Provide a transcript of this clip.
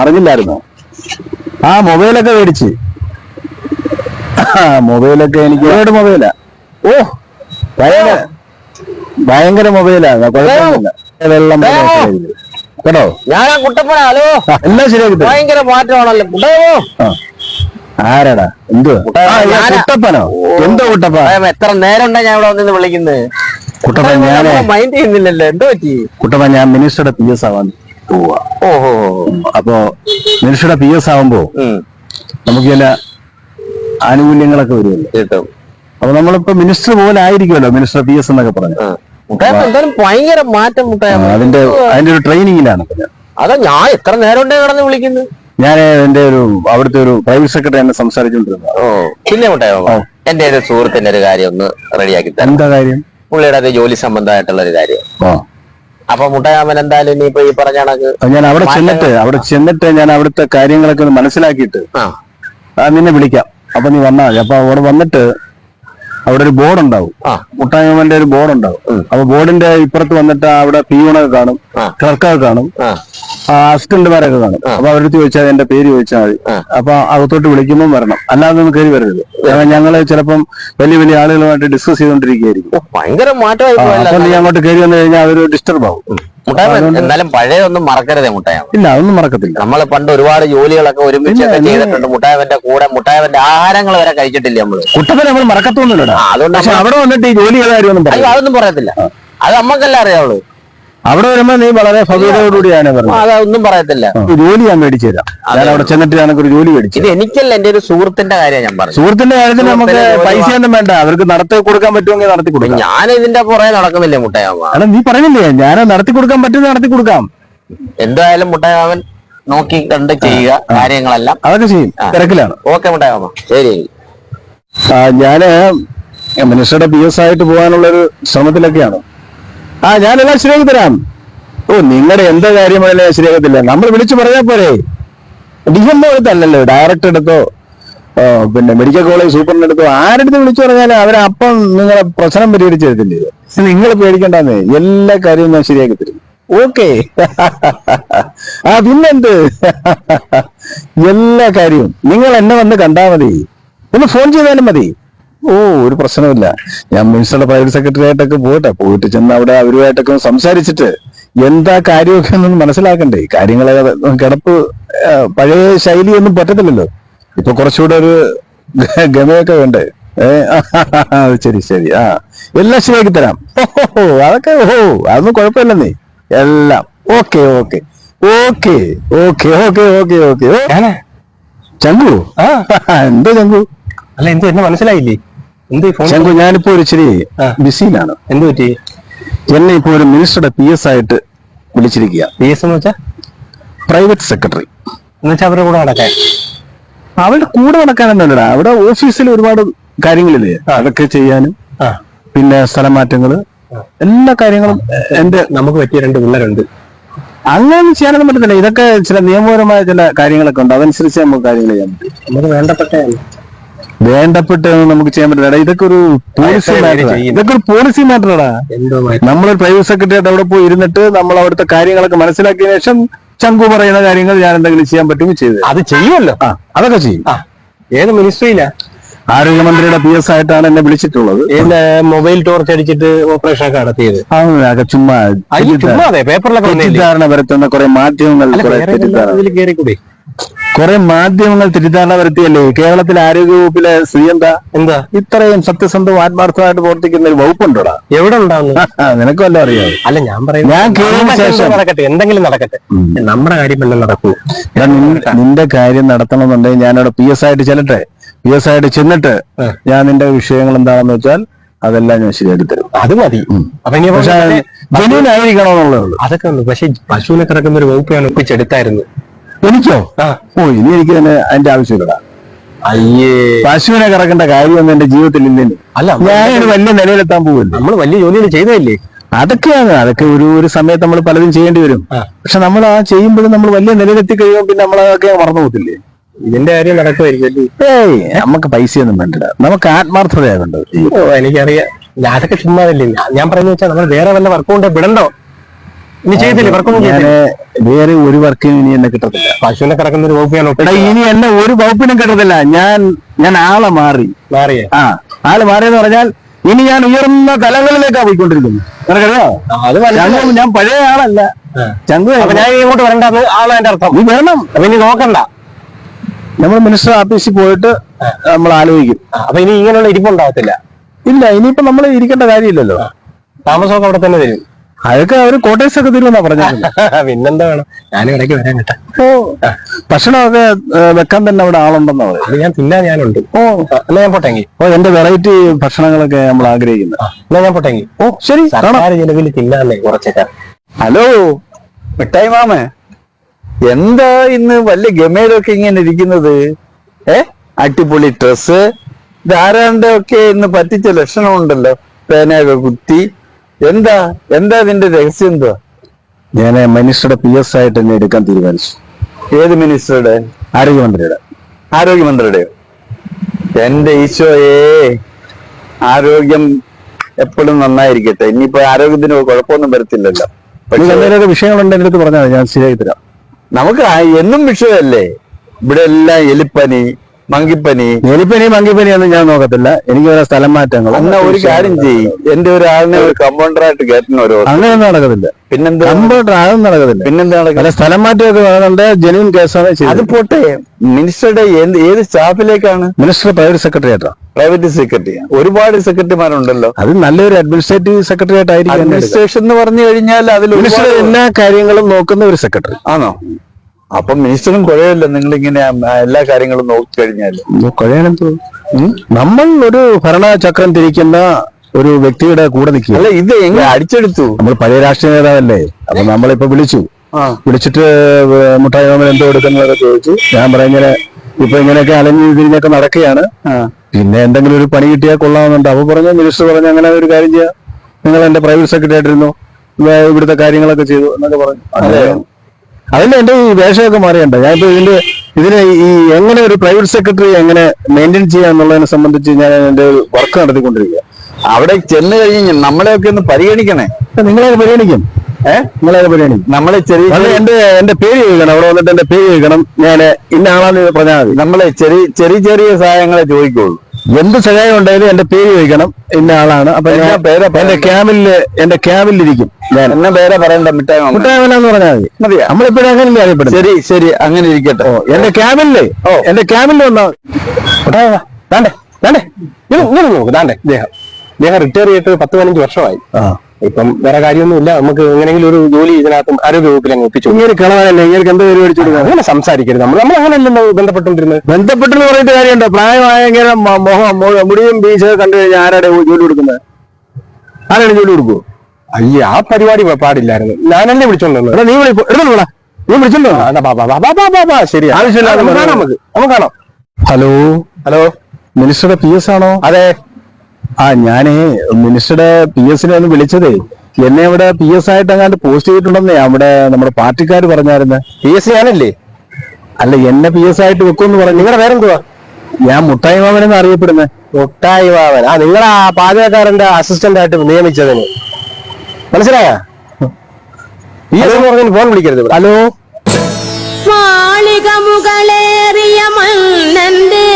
അറിഞ്ഞില്ലായിരുന്നോ? ആ മൊബൈലൊക്കെ മേടിച്ച്. മൊബൈലൊക്കെ എനിക്ക് ഏത് മൊബൈലാ. ഓ ഭയങ്കര ഭയങ്കര മൊബൈലാ. കുഴപ്പമൊന്നുമില്ല. വെള്ളം. കേട്ടോ? ഞാനാ കുട്ടപ്പന ഹലോ. എല്ലാം ശരിയാക്കി ഭയങ്കര മാറ്റമാണല്ലോ. കുട്ടയോ. ആരാടാ? എന്തുവാ? ആ, കുട്ടപ്പനോ? എന്തോ കുട്ടപ്പ എത്ര നേരം ഉണ്ടാ ഞാൻ ഇവിടെ വന്നിന്ന് വിളിക്കുന്നത് കുട്ടപ്പൻ ഞാൻ മൈൻഡ് ചെയ്യുന്നില്ലല്ലോ. എന്തോ പറ്റി കുട്ടപ്പ ഞാൻ മിനിസ്റ്ററുടെ പി എസ് ആവാൻ പോവാ. ഓഹോ. അപ്പോ മിനിസ്റ്ററുടെ പി എസ് ആവുമ്പോ നമുക്ക് ചില ആനുകൂല്യങ്ങളൊക്കെ വരുമല്ലോ. കിട്ടും. അപ്പൊ നമ്മളിപ്പോ മിനിസ്റ്റർ പോലെ ആയിരിക്കുമല്ലോ മിനിസ്റ്റർ പി എസ് എന്നൊക്കെ പറഞ്ഞു. ഭയങ്കര മാറ്റം മുട്ടായ അതിന്റെ അതിന്റെ ഒരു ട്രെയിനിങ്ങിലാണ്. അതാ ഞാൻ എത്ര നേരം ഉണ്ടേ കിടന്ന് വിളിക്കുന്നത് ഞാൻ എന്റെ ഒരു അവിടുത്തെ ഒരു പ്രൈവറ്റ് സെക്രട്ടറി എന്നെ സംസാരിച്ചോണ്ടിരുന്നു ഓ. പിന്നെ മുട്ടായ എന്റെ ഒരു സുഹൃത്തിന്റെ ഒരു കാര്യം ഒന്ന് റെഡിയാക്കി തരാം. എന്താ കാര്യം? പുള്ളിയുടെ ജോലി സംബന്ധമായിട്ടുള്ള ഒരു കാര്യം. ആ. അപ്പൊ മുട്ടയാമൻ എന്തായാലും ഇനിയിപ്പോ ഈ പറഞ്ഞ കണക്ക് ഞാൻ അവിടെ ചെന്നിട്ട് അവിടെ ചെന്നിട്ട് ഞാൻ അവിടുത്തെ കാര്യങ്ങളൊക്കെ ഒന്ന് മനസ്സിലാക്കിയിട്ട് നിന്നെ വിളിക്കാം. അപ്പൊ നീ വന്നാൽ അപ്പൊ അവിടെ വന്നിട്ട് അവിടെ ഒരു ബോർഡ് ഉണ്ടാവും. മുട്ടായ്മന്റെ ഒരു ബോർഡ് ഉണ്ടാവും. അപ്പൊ ബോർഡിന്റെ ഇപ്പുറത്ത് വന്നിട്ട് അവിടെ പിയൂണൊക്കെ കാണും. ക്ലർക്കൊക്കെ കാണും അസിസ്റ്റന്റുമാരൊക്കെ കാണും. അപ്പൊ അവരടുത്ത് ചോദിച്ചാൽ എന്റെ പേര് ചോദിച്ചാൽ മതി. അപ്പൊ അകത്തോട്ട് വിളിക്കുമ്പോൾ വരണം. അല്ലാതെ ഒന്നും കയറി വരരുത്. കാരണം ഞങ്ങൾ ചിലപ്പം വലിയ വലിയ ആളുകളുമായിട്ട് ഡിസ്കസ് ചെയ്തോണ്ടിരിക്കുകയായിരിക്കും ഭയങ്കര മാറ്റം അങ്ങോട്ട് കയറി വന്നു കഴിഞ്ഞാൽ അവർ ഡിസ്റ്റർബ് ആവും. മുട്ടായ എന്നാലും പഴയതൊന്നും മറക്കരുതേ മുട്ടായ ഇല്ല അതൊന്നും മറക്കത്തില്ല. നമ്മൾ പണ്ട് ഒരുപാട് ജോലികളൊക്കെ ഒരുമിച്ച് ചെയ്തിട്ടുണ്ട്. മുട്ടായവന്റെ കൂടെ മുട്ടായവന്റെ ആഹാരങ്ങൾ വരെ കഴിച്ചിട്ടില്ല നമ്മൾ. കുട്ടപ്പനെ നമ്മൾ മറക്കത്തൊന്നുമില്ല അതുകൊണ്ട് അവിടെ വന്നിട്ട് ഈ ജോലി ചെയ്ത കാര്യമൊന്നും അയ്യോ പറയും അതൊന്നും പറയത്തില്ല. അത് നമ്മക്കല്ല അറിയാവുള്ളൂ. അവിടെ വരുമ്പോ നീ വളരെ ഭഗവതയോടുകൂടിയാണ് പറഞ്ഞത്. അതൊന്നും പറയത്തില്ല. ജോലി ഞാൻ മേടിച്ചു തരാം. ഞാൻ അവിടെ ചെന്നിട്ട് ഞാനൊക്കെ ഒരു ജോലി മേടിച്ചു ഇത് എനിക്കല്ല എന്റെ ഒരു സുഹൃത്തിന്റെ കാര്യം ഞാൻ പറഞ്ഞു. സുഹൃത്തിന്റെ കാര്യത്തിൽ നമുക്ക് പൈസ ഒന്നും വേണ്ട. അവർക്ക് നടത്തി കൊടുക്കാൻ പറ്റുമെങ്കിൽ നടത്തി കൊടുക്കാം. ഞാൻ ഇതിന്റെ പുറകെ നടക്കുന്നില്ല മുട്ടായമ്മ അല്ല നീ പറയുന്നില്ലേ? ഞാൻ നടത്തി കൊടുക്കാൻ പറ്റുന്ന നടത്തി കൊടുക്കാം. എന്തായാലും മുട്ടായവൻ നോക്കി കണ്ട് ചെയ്യുക കാര്യങ്ങളെല്ലാം. അതൊക്കെ ചെയ്യും. തിരക്കിലാണ്. ഓക്കെ മുട്ടായമ്മ ശരി. ഞാൻ മിനിസ്റ്ററുടെ പി എസ് ആയിട്ട് പോകാനുള്ള ഒരു ശ്രമത്തിലൊക്കെയാണ്. ആ ഞാനെല്ലാം ശരിയാക്കി തരാം ഓ നിങ്ങളുടെ എന്താ കാര്യമായാലും ഞാൻ ശരിയാക്കത്തില്ല നമ്മൾ വിളിച്ചു പറഞ്ഞാൽ പോരെ. ഡി എം എടുത്തല്ലല്ലോ ഡയറക്ടർ എടുത്തോ പിന്നെ മെഡിക്കൽ കോളേജ് സൂപ്രണ്ട് എടുത്തോ ആരെടുത്ത് വിളിച്ചു പറഞ്ഞാൽ അവരപ്പം നിങ്ങളെ പ്രശ്നം പരിഹരിച്ചു തരത്തില്ലേ? നിങ്ങൾ പേടിക്കണ്ടെന്ന്. എല്ലാ കാര്യവും ഞാൻ ശരിയാക്കി തരും ഓക്കെ. ആ പിന്നെന്ത്? എല്ലാ കാര്യവും. നിങ്ങൾ എന്നെ വന്ന് കണ്ടാ മതി. ഒന്ന് ഫോൺ ചെയ്താലും മതി. ഓ ഒരു പ്രശ്നമില്ല ഞാൻ മുനിസിപ്പൽ പ്രൈവറ്റ് സെക്രട്ടറി ആയിട്ടൊക്കെ പോട്ടെ പോയിട്ട് ചെന്ന് അവിടെ അവരുമായിട്ടൊക്കെ സംസാരിച്ചിട്ട് എന്താ കാര്യമൊക്കെ ഒന്ന് മനസ്സിലാക്കണ്ടേ? കാര്യങ്ങളെ കിടപ്പ് പഴയ ശൈലി ഒന്നും പറ്റത്തില്ലല്ലോ. ഇപ്പൊ കുറച്ചുകൂടെ ഒരു ഗമയൊക്കെ വേണ്ടേ? ഏഹ് ശരി ശരി. ആ എല്ലാം ശരിയാക്കി തരാം. ഓഹോ അതൊക്കെ ഓഹോ അതൊന്നും കുഴപ്പമില്ലെന്നേ എല്ലാം. Okay okay. Okay okay okay okay okay. ചങ്കു? ആ. എന്തോ ചങ്കു? അല്ല എന്ത് എന്നെ മനസ്സിലായില്ലേ? ഞാനിപ്പോ ഇച്ചിരി. ബിസിയിലാണ്. എന്ത് പറ്റി? എന്നെ ഇപ്പോ ഒരു മിനിസ്റ്ററുടെ പി എസ് ആയിട്ട് വിളിച്ചിരിക്കുക. പി എസ് എന്ന് വെച്ചാ? പ്രൈവറ്റ് സെക്രട്ടറി എന്നുവെച്ചാ അവരുടെ കൂടെ നടക്കാൻ. അവരുടെ കൂടെ നടക്കാനൊന്നുമല്ലടാ. അവിടെ ഓഫീസിൽ ഒരുപാട് കാര്യങ്ങളില്ലേ? അതൊക്കെ ചെയ്യാനും പിന്നെ സ്ഥലം മാറ്റങ്ങൾ എല്ലാ കാര്യങ്ങളും എന്റെ നമുക്ക് പറ്റിയ രണ്ട് പിള്ളേരുണ്ട്. അങ്ങനെ ചെയ്യാനൊന്നും പറ്റത്തില്ല. ഇതൊക്കെ ചില നിയമപരമായ ചില കാര്യങ്ങളൊക്കെ ഉണ്ട്. അതനുസരിച്ച് നമുക്ക് കാര്യങ്ങൾ ചെയ്യാൻ പറ്റും. നമുക്ക് വേണ്ടപ്പെട്ട വേണ്ടപ്പെട്ട് നമുക്ക് ചെയ്യാൻ പറ്റില്ല. ഇതൊക്കെ ഒരു പോളിസി മാറ്റർ? ഇതൊക്കെ ഒരു പോളിസി മാറ്ററാടാ നമ്മൾ. നമ്മളൊരു പ്രൈവറ്റ് സെക്രട്ടറിയായിട്ട് അവിടെ പോയി ഇരുന്നിട്ട് നമ്മൾ അവിടുത്തെ കാര്യങ്ങളൊക്കെ മനസ്സിലാക്കിയ ശേഷം ചങ്കു പറയുന്ന കാര്യങ്ങൾ ഞാൻ എന്തെങ്കിലും ചെയ്യാൻ പറ്റുമെങ്കിൽ ചെയ്തു. അത് ചെയ്യുമല്ലോ. ആ അതൊക്കെ ചെയ്യും. ഏത് മിനിസ്ട്രിയിലാ ആരോഗ്യമന്ത്രിയുടെ പി എസ് ആയിട്ടാണ് എന്നെ വിളിച്ചിട്ടുള്ളത്. എന്റെ മൊബൈൽ ടോർച്ച് അടിച്ചിട്ട് ഓപ്പറേഷൻ ഒക്കെ നടത്തിയത്. ചുമ്മാ തെറ്റിദ്ധാരണ വരുത്തുന്ന കുറെ മാധ്യമങ്ങൾ കുറെ മാധ്യമങ്ങൾ തെറ്റിദ്ധാരണ വരുത്തിയല്ലേ? കേരളത്തിലെ ആരോഗ്യ വകുപ്പിലെ ശ്രീ എന്താ? എന്താ ഇത്രയും സത്യസന്ധവും ആത്മാർത്ഥമായിട്ട് പ്രവർത്തിക്കുന്ന ഒരു വകുപ്പുണ്ടോടാ? എവിടെ ഉണ്ടാവുന്നു? നിനക്കും എല്ലാം അറിയാം? അല്ല ഞാൻ പറയുന്നത് ഞാൻ ശേഷം- നടക്കട്ടെ എന്തെങ്കിലും നടക്കട്ടെ. നമ്മുടെ കാര്യം എല്ലാം നടക്കൂ. നിന്റെ കാര്യം നടത്തണമെന്നുണ്ടെങ്കിൽ ഞാനവിടെ പി എസ് ആയിട്ട് ചെല്ലട്ടെ? പി എസ് ആയിട്ട് ചെന്നിട്ട് ഞാൻ നിന്റെ വിഷയങ്ങൾ എന്താണെന്ന് വെച്ചാൽ അതെല്ലാം ഞാൻ ശരിയാക്കി തരും. അത് മതി. ഉള്ളൂ. അതൊക്കെ ഉണ്ട് പക്ഷെ പശുവിനെ കിടക്കുന്ന ഒരു വകുപ്പ് ഞാൻ ഒപ്പിച്ചെടുത്തായിരുന്നു. എനിക്കോ? ഓ ഇനി എനിക്ക് തന്നെ അതിന്റെ ആവശ്യമില്ല അയ്യേ. പശുവിനെ കറക്കേണ്ട കാര്യമൊന്നും എന്റെ ജീവിതത്തിൽ ഇല്ലെന്ന്. അല്ല ഞാൻ വലിയ നിലയിലെത്താൻ പോകുന്നു നമ്മൾ വലിയ ജോലികൾ ചെയ്തതല്ലേ? അതൊക്കെയാണ്. അതൊക്കെ ഒരു ഒരു സമയത്ത് നമ്മൾ പലതും ചെയ്യേണ്ടി വരും. പക്ഷെ നമ്മൾ ആ ചെയ്യുമ്പോഴും നമ്മൾ വലിയ നിലയിലെത്തി കഴിയുമ്പോൾ പിന്നെ നമ്മൾ അതൊക്കെ മറന്നു പോകത്തില്ലേ? ഇതിന്റെ കാര്യം നടക്കുമായിരിക്കും ഏയ് നമുക്ക് പൈസയൊന്നും വേണ്ട നമുക്ക് ആത്മാർത്ഥതയാ വേണ്ടത്. എനിക്കറിയാം. ഞാൻ അതൊക്കെ ചുമ്മാതല്ലേ? ഞാൻ- പറഞ്ഞു വെച്ചാൽ നമ്മൾ വേറെ വല്ല വർക്കും കൊണ്ട് വിടണ്ടോ ഇനി ചെയ്തില്ലേ വർക്കൊന്നും ഞാൻ ചെയ്തില്ല വേറെ ഒരു വർക്കിനും ഇനി എന്നെ കിട്ടത്തില്ല. പശുവിനെ കിടക്കുന്ന ഒരു വകുപ്പ് എടാ ഇനി എന്നെ ഒരു വകുപ്പിനും കിട്ടത്തില്ല. ഞാൻ ഞാൻ ആളെ മാറി. മാറിയേ? ആ ആൾ മാറിയെന്ന് പറഞ്ഞാൽ ഇനി ഞാൻ ഉയർന്ന തലങ്ങളിലേക്കാ പോയിക്കൊണ്ടിരിക്കുന്നു. ഞാൻ പഴയ ആളല്ല. ചങ്കു ഞാൻ ഇങ്ങോട്ട് വരേണ്ടത് ആളെ എന്റെ അർത്ഥം. നീ വേണം അപ്പൊ ഇനി നോക്കണ്ട. നമ്മൾ മിനിസ്റ്റർ ഓഫീസിൽ പോയിട്ട് നമ്മൾ ആലോചിക്കും. അപ്പൊ ഇനി ഇങ്ങനെയുള്ള ഇരിപ്പുണ്ടാവത്തില്ല ഇല്ല ഇനിയിപ്പോ നമ്മൾ ഇരിക്കേണ്ട കാര്യമില്ലല്ലോ. താമസമൊക്കെ അവിടെ തന്നെ തരും അതൊക്കെ അവർ കോട്ടേഴ്സ് ഒക്കെ തരുമെന്നാ പറഞ്ഞത് പിന്നെന്താ വേണം? ഞാൻ ഇടയ്ക്ക് വരാൻ കേട്ടാ. ഓ. ഭക്ഷണമൊക്കെ വെക്കാൻ തന്നെ അവിടെ ആളുണ്ടെന്നാ പറയുന്നത് ഞാൻ തിന്നാൻ ഞാനുണ്ട്. ഓ. അല്ല എന്നാ ഞാൻ പോട്ടെങ്കിൽ ഓ എന്റെ വെറൈറ്റി ഭക്ഷണങ്ങളൊക്കെ നമ്മൾ ആഗ്രഹിക്കുന്നു. അല്ല ഞാൻ പോട്ടെങ്കിൽ ഓ ശരി ചെലവിൽ തിന്നാന്നേ കുറച്ചൊക്കെ. ഹലോ. മിഠായി മാമേ. എന്താ ഇന്ന് വലിയ ഗമയിലൊക്കെ ഇങ്ങനെ ഇരിക്കുന്നത്? ഏ? അടിപൊളി ഡ്രസ് ഒക്കെ ഇന്ന് പറ്റിച്ച ലക്ഷണം ഉണ്ടല്ലോ പേനയൊക്കെ കുത്തി. എന്താ? എന്താ ഇതിന്റെ രഹസ്യം എന്തോ? ഞാൻ മിനിസ്റ്ററുടെ പി എസ് ആയിട്ട് എന്നെ എടുക്കാൻ തീരുമാനിച്ചു. ഏത് മിനിസ്റ്ററുടെ? ആരോഗ്യമന്ത്രിയുടെ. ആരോഗ്യമന്ത്രിയുടെയോ എന്റെ ഈശോയേ ആരോഗ്യം എപ്പോഴും നന്നായിരിക്കട്ടെ. ഇനിയിപ്പോ ആരോഗ്യത്തിന് കുഴപ്പമൊന്നും വരത്തില്ലല്ലോ. നീ പക്ഷേ എന്തെങ്കിലും വിഷയങ്ങളുണ്ട് എന്റെ അടുത്ത് പറഞ്ഞാൽ ഞാൻ ശരിയായി തരാം. നമുക്ക് എന്നും വിഷയമല്ലേ? ഇവിടെ എല്ലാം എലിപ്പനി മങ്കിപ്പനി. എലിപ്പനി മങ്കിപ്പനി ഒന്നും ഞാൻ നോക്കത്തില്ല. എനിക്ക് ഓരോ സ്ഥലം മാറ്റങ്ങൾ അങ്ങനെ ഒരു കാര്യം ചെയ്യും. എന്റെ ഒരു ആളിനെ ഒരു കമ്പൗണ്ടറായിട്ട് കയറ്റുന്ന ഓരോ അങ്ങനെയൊന്നും നടക്കത്തില്ല. പിന്നെന്താ? കമ്പൗണ്ടർ അതൊന്നും നടക്കത്തില്ല. പിന്നെന്താ നടക്കുന്നത്? പല സ്ഥലം മാറ്റമൊക്കെ വേണമെന്നുണ്ട് ജനുവിൻ കേസാണ് അത് പോട്ടെ. മിനിസ്റ്ററുടെ എന്ത് ഏത് സ്റ്റാഫിലേക്കാണ്? മിനിസ്റ്റർ പ്രൈവറ്റ് സെക്രട്ടറി ആയിട്ടാ. പ്രൈവറ്റ് സെക്രട്ടറി ഒരുപാട് സെക്രട്ടറിമാരുണ്ടല്ലോ അത് നല്ലൊരു അഡ്മിനിസ്ട്രേറ്റീവ് സെക്രട്ടറി ആയിട്ടായിരിക്കും അഡ്മിനിസ്ട്രേഷൻ എന്ന് പറഞ്ഞു കഴിഞ്ഞാൽ അതിൽ എല്ലാ കാര്യങ്ങളും നോക്കുന്ന ഒരു സെക്രട്ടറി ആണോ? അപ്പൊ മിനിസ്റ്ററും കുഴയല്ല നിങ്ങൾ ഇങ്ങനെ എല്ലാ കാര്യങ്ങളും നോക്കി കഴിഞ്ഞാൽ കൊഴയാനെന്തോ? നമ്മൾ ഒരു ഭരണചക്രം തിരിക്കുന്ന ഒരു വ്യക്തിയുടെ കൂടെ നിൽക്കുക. അല്ല ഇത് എങ്ങനെ അടിച്ചെടുത്തു? നമ്മൾ പഴയ രാഷ്ട്രീയ നേതാവല്ലേ? അപ്പൊ നമ്മളിപ്പോ വിളിച്ചു. വിളിച്ചിട്ട് മുട്ടായി മാമൻ എന്തോ എടുക്കുന്നതൊക്കെ ചോദിച്ചു. ഞാൻ പറഞ്ഞിങ്ങനെ ഇപ്പൊ ഇങ്ങനെയൊക്കെ അലഞ്ഞു തിരിഞ്ഞൊക്കെ നടക്കുകയാണ്. പിന്നെ എന്തെങ്കിലും ഒരു പണി കിട്ടിയാൽ കൊള്ളാമെന്നുണ്ട്. അപ്പൊ പറഞ്ഞു മിനിസ്റ്റർ പറഞ്ഞു അങ്ങനെ ഒരു കാര്യം ചെയ്യാം. നിങ്ങൾ എന്റെ പ്രൈവറ്റ് സെക്രട്ടറി ആയിട്ടിരുന്നു. ഇവിടുത്തെ കാര്യങ്ങളൊക്കെ ചെയ്തു എന്നൊക്കെ പറഞ്ഞു. അതല്ല എന്റെ ഈ വേഷമൊക്കെ മാറിയുണ്ട് ഞാനിപ്പോ ഇതിന്റെ ഇതിന് ഈ എങ്ങനെ ഒരു പ്രൈവറ്റ് സെക്രട്ടറി എങ്ങനെ മെയിന്റെയിൻ ചെയ്യാം എന്നുള്ളതിനെ സംബന്ധിച്ച് ഞാൻ എന്റെ വർക്ക് നടത്തിക്കൊണ്ടിരിക്കുക അവിടെ ചെന്ന് കഴിഞ്ഞ് നമ്മളെയൊക്കെ ഒന്ന് പരിഗണിക്കണേ. നിങ്ങളെ പരിഗണിക്കും? ഏഹ് നിങ്ങളെ പരിഗണിക്കും? നമ്മളെ ചെറിയ എന്റെ എന്റെ പേര് ചോദിക്കണം. അവിടെ വന്നിട്ട് എന്റെ പേര് ചോദിക്കണം. ഞാൻ ഇന്ന ആളാന്ന് പറഞ്ഞാൽ മതി. നമ്മളെ ചെറിയ ചെറിയ ചെറിയ സഹായങ്ങളെ ചോദിക്കുള്ളൂ. എന്ത് സഹായം ഉണ്ടായാലും എന്റെ പേര് ചോദിക്കണം. ഇന്ന ആളാണ്. അപ്പൊ ഞാൻ പേര് എന്റെ ക്യാബിൽ എന്റെ ക്യാബിലിരിക്കും ഞാൻ. എന്നെ പേരെ പറയണ്ട? മിഠായി. മുട്ടായവനെന്ന് പറഞ്ഞാൽ മതി. മതിയാ? നമ്മളിപ്പോഴും അങ്ങനെ അറിയപ്പെടും ശരി ശരി. അങ്ങനെ ഇരിക്കട്ടെ. ഓ എന്റെ ക്യാബിനില്ലേ ഓ. എന്റെ ക്യാബിനിൽ വന്നാ ദാണ്ടേ ദാണ്ടേ. ഇങ്ങനെ ഇങ്ങനെ നോക്ക്. ദാണ്ടേ ദേഹം. ദേഹം റിട്ടയർ ചെയ്തിട്ട് പത്ത് പതിനഞ്ച് വർഷമായി. ആ. ഇപ്പം വേറെ കാര്യമൊന്നുമില്ല. നമുക്ക് എങ്ങനെയെങ്കിലും ഒരു ജോലി ഇതിനകത്തും ആരോഗ്യ വകുപ്പിൽ അങ്ങ് ഒപ്പിച്ചു ഇങ്ങനെ കളവാനല്ലേ? ഇങ്ങനെ എന്ത് പേര് മേടിച്ചു കൊടുക്കുക അങ്ങനെ സംസാരിക്കരുത്. നമ്മൾ നമ്മൾ അങ്ങനെയല്ലല്ലോ ബന്ധപ്പെട്ടുകൊണ്ടിരുന്നത്. ബന്ധപ്പെട്ടെന്ന് പറഞ്ഞിട്ട് കാര്യമുണ്ടോ? പ്രായമായ ഇങ്ങനെ മ- മുഖം മുടിയും ബീച്ച് കണ്ടു കഴിഞ്ഞാൽ ആരാടെ ജോലി കൊടുക്കുന്നത്? ആരാണ് ജോലി കൊടുക്കൂ അയ്യ ആ പരിപാടി പാടില്ലായിരുന്നു. ഞാനല്ലേ വിളിച്ചോണ്ടോ നീ വിളി എടുത്തോളൂ നീ വിളിച്ചോണ്ടോ ശരി ആവശ്യമില്ല നമുക്ക് കാണാം ഹലോ? ഹലോ? മിനിസ്റ്ററുടെ പി എസ് ആണോ? അതെ. ആ ഞാനേ മിനിസ്റ്ററുടെ പി എസിനെ ഒന്ന് വിളിച്ചതേ. എന്നെ ഇവിടെ പി എസ് ആയിട്ട് അങ്ങാണ്ട് പോസ്റ്റ് ചെയ്തിട്ടുണ്ടെന്നേ അവിടെ നമ്മുടെ പാർട്ടിക്കാർ പറഞ്ഞായിരുന്നു. പി എസ് സി ഞാനല്ലേ അല്ല എന്നെ പി എസ് ആയിട്ട് വെക്കുമെന്ന് പറഞ്ഞു. നിങ്ങളുടെ പേരെന്തുവാ? ഞാൻ മുട്ടായി മാമൻ എന്ന് അറിയപ്പെടുന്നത് മുട്ടായി മാമൻ ആ നിങ്ങൾ ആ പാചകക്കാരന്റെ അസിസ്റ്റന്റ് ആയിട്ട് നിയമിച്ചതിന്. മനസ്സിലായ? പി എസ് എന്ന് പറഞ്ഞ് ഫോൺ വിളിക്കരുത് ഹലോ? മാളിക മുകളേറിയ മന്നന്റെ